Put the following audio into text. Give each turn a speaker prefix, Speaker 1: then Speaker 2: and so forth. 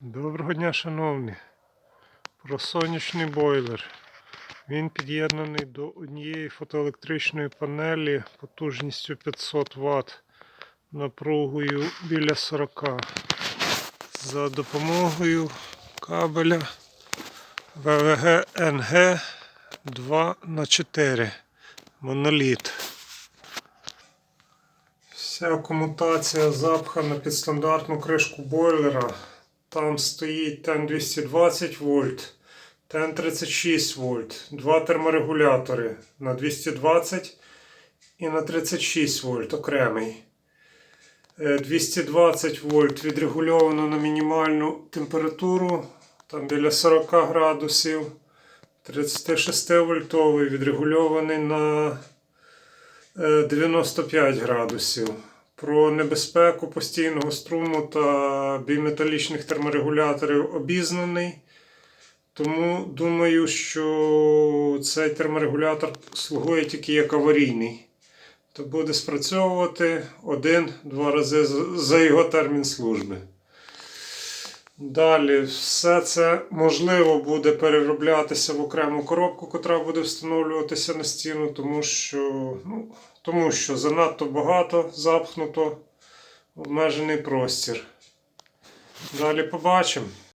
Speaker 1: Доброго дня, шановні. Про сонячний бойлер. Він під'єднаний до однієї фотоелектричної панелі потужністю 500 Вт напругою біля 40 за допомогою кабеля ВВГ НГ 2х4 моноліт. Вся комутація запхана під стандартну кришку бойлера. Там стоїть тен 220 вольт, тен 36 вольт, два терморегулятори на 220 і на 36 вольт окремий. Е, 220 вольт відрегульовано на мінімальну температуру, там біля 40 градусів. 36 вольтовий відрегульований на е, 95 градусів. Про небезпеку постійного струму та біметалічних терморегуляторів обізнаний. Тому думаю, що цей терморегулятор слугує тільки як аварійний. То буде спрацьовувати один-два рази за його термін служби. Далі, все це можливо буде перероблятися в окрему коробку, котра буде встановлюватися на стіну, тому що, ну, тому що занадто багато запхнуто обмежений простір. Далі побачимо.